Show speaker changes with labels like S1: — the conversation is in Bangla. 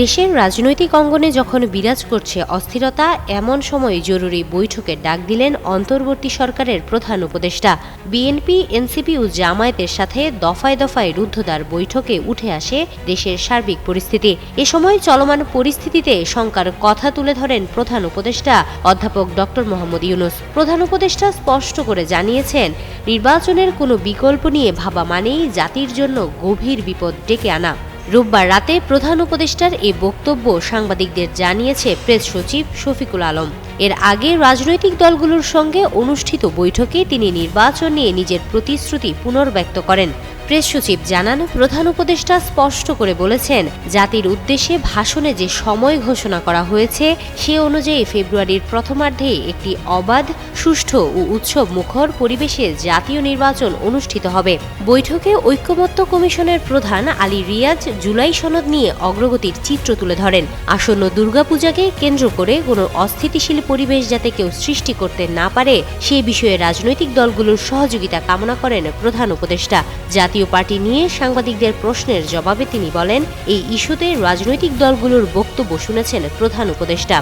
S1: দেশের রাজনৈতিক অঙ্গনে যখন বিরাজ করছে অস্থিরতা, এমন সময় জরুরি বৈঠকে ডাক দিলেন অন্তর্বর্তী সরকারের প্রধান উপদেষ্টা। বিএনপি, এনসিপি ও জামায়াতের সাথে দফায় দফায় রুদ্ধদ্বার বৈঠকে উঠে আসে দেশের সার্বিক পরিস্থিতি। এ সময় চলমান পরিস্থিতিতে শঙ্কার কথা তুলে ধরেন প্রধান উপদেষ্টা অধ্যাপক ডক্টর মোহাম্মদ ইউনুস। প্রধান উপদেষ্টা স্পষ্ট করে জানিয়েছেন, নির্বাচনের কোনো বিকল্প নিয়ে ভাবা মানেই জাতির জন্য গভীর বিপদ ডেকে আনা। রোববার রাতে প্রধান উপদেষ্টার এই বক্তব্য সাংবাদিকদের জানিয়েছে প্রেস সচিব শফিকুল আলম। এর আগে রাজনৈতিক দলগুলোর সঙ্গে অনুষ্ঠিত বৈঠকে তিনি নির্বাচন নিয়ে নিজের প্রতিশ্রুতি পুনর্ব্যক্ত করেন। প্রেস সচিব জানান, প্রধান উপদেষ্টা স্পষ্ট করে বলেছেন, জাতির উদ্দেশ্যে ভাষণে যে সময় ঘোষণা করা হয়েছে, সে অনুযায়ী ফেব্রুয়ারির প্রথমার্ধে একটি অবাধ, সুষ্ঠু ও উৎসব মুখর পরিবেশে জাতীয় নির্বাচন অনুষ্ঠিত হবে। বৈঠকে ঐক্যমত্য কমিশনের প্রধান আলী রিয়াজ জুলাই সনদ নিয়ে অগ্রগতির চিত্র তুলে ধরেন। আসন্ন দুর্গাপূজাকে কেন্দ্র করে কোনো অস্থিতিশীল পরিবেশ যাতে কেউ সৃষ্টি করতে না পারে, সে বিষয়ে রাজনৈতিক দলগুলোর সহযোগিতা কামনা করেন প্রধান উপদেষ্টা। জাতীয় পার্টি নিয়ে সাংবাদিকদের প্রশ্নের জবাবে তিনি বলেন, এই ইস্যুতে রাজনৈতিক দলগুলোর বক্তব্য শুনেছেন প্রধান উপদেষ্টা।